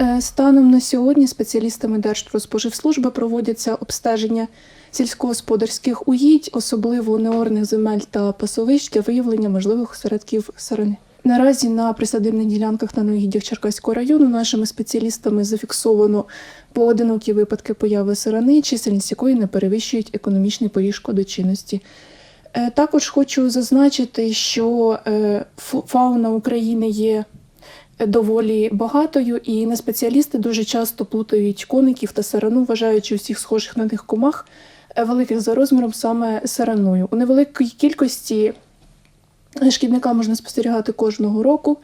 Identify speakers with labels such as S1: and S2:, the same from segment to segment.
S1: Е, Станом на сьогодні спеціалістами Держпродспоживслужби проводяться обстеження сільськогосподарських угідь, особливо неорних земель та пасовищ для виявлення можливих осередків сарани. Наразі на присадибних ділянках та на угіддях Черкаського району нашими спеціалістами зафіксовано поодинокі випадки появи сарани, чисельність якої не перевищують економічний поріг шкодочинності. Е, Також хочу зазначити, що е, фауна України є доволі багатою, і неспеціалісти дуже часто плутають коників та сарану, вважаючи усіх схожих на них комах е, великих за розміром саме сараною. У невеликій кількості шкідника можна спостерігати кожного року.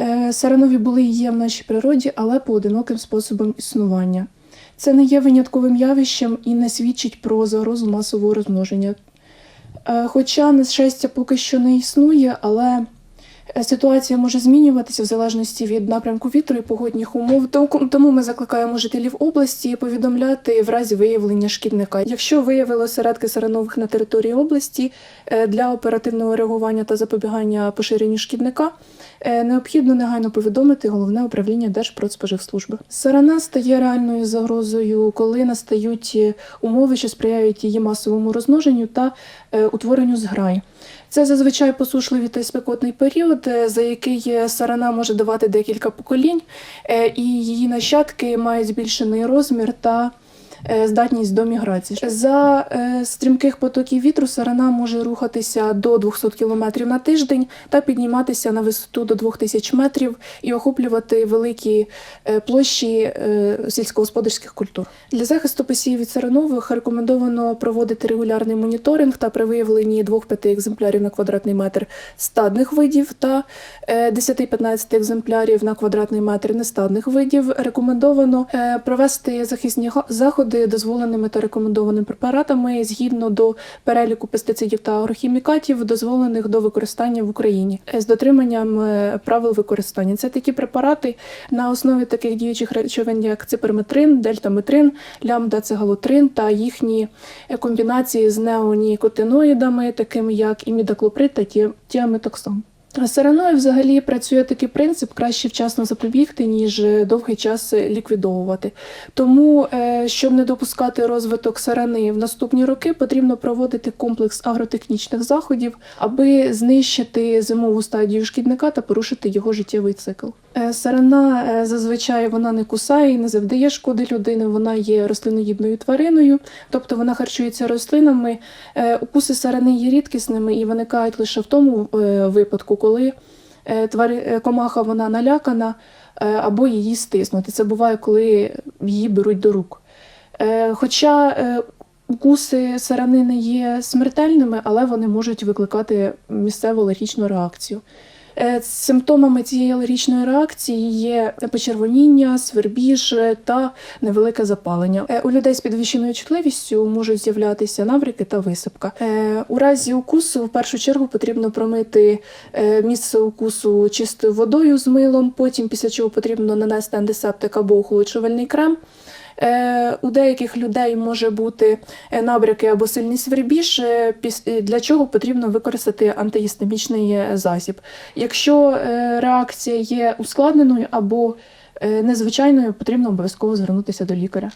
S1: Е, Саранові були і є в нашій природі, але поодиноким способом існування. Це не є винятковим явищем і не свідчить про загрозу масового розмноження. Е, Хоча, на щастя, поки що не існує, але е, ситуація може змінюватися в залежності від напрямку вітру і погодних умов. Тому- ми закликаємо жителів області повідомляти в разі виявлення шкідника. Якщо виявили осередки саранових на території області е, для оперативного реагування та запобігання поширенню шкідника, е, необхідно негайно повідомити головне управління Держпродспоживслужби. Сарана стає реальною загрозою, коли настають е, умови, що сприяють її масовому розмноженню та утворенню зграй. Це зазвичай посушливий та спекотний період, е, за який е, сарана може давати декілька поколінь, е, і її нащадки мають збільшений розмір та здатність до міграції. За е, стрімких потоків вітру сарана може рухатися до 200 км на тиждень та підніматися на висоту до 2000 метрів і охоплювати великі е, площі е, сільськогосподарських культур. Для захисту посівів від саранових рекомендовано проводити регулярний моніторинг та при виявленні 2-5 екземплярів на квадратний метр стадних видів та е, 10-15 екземплярів на квадратний метр нестадних видів. Рекомендовано е, провести захисні га- заходи дозволеними та рекомендованими препаратами згідно до переліку пестицидів та агрохімікатів, дозволених до використання в Україні з дотриманням е, правил використання. Це такі препарати на основі таких діючих речовин, як циперметрин, дельтаметрин, лямдацегалотрин та їхні е, комбінації з неонікотиноїдами, такими як імідаклоприд та ті- тіаметоксон. Сараною взагалі працює такий принцип краще вчасно запобігти, ніж е, довгий час ліквідовувати. Тому, е, щоб не допускати розвиток сарани в наступні роки, потрібно проводити комплекс агротехнічних заходів, аби знищити зимову стадію шкідника та порушити його життєвий цикл. Е, Сарана е, зазвичай вона не кусає і не завдає шкоди людини. Вона є рослиноїдною твариною, тобто вона харчується рослинами. Е, Укуси сарани є рідкісними і виникають лише в тому е, випадку, коли е, твари, е, комаха вона налякана е, або її стиснути. Це буває, коли її беруть до рук. Хоча укуси саранини є смертельними, але вони можуть викликати місцеву алергічну реакцію. Е, Симптомами цієї алергічної реакції є почервоніння, свербіж та невелике запалення. Е, У людей з підвищеною чутливістю можуть з'являтися наврики та висипка. Е, У разі укусу в першу чергу потрібно промити місце укусу чистою водою з милом, потім після чого потрібно нанести антисептик або охолоджувальний крем. Е, У деяких людей може бути е, набряки або сильний свербіж, е, для чого потрібно використати антигістемічний засіб. Якщо реакція є ускладненою або незвичайною, потрібно обов'язково звернутися до лікаря.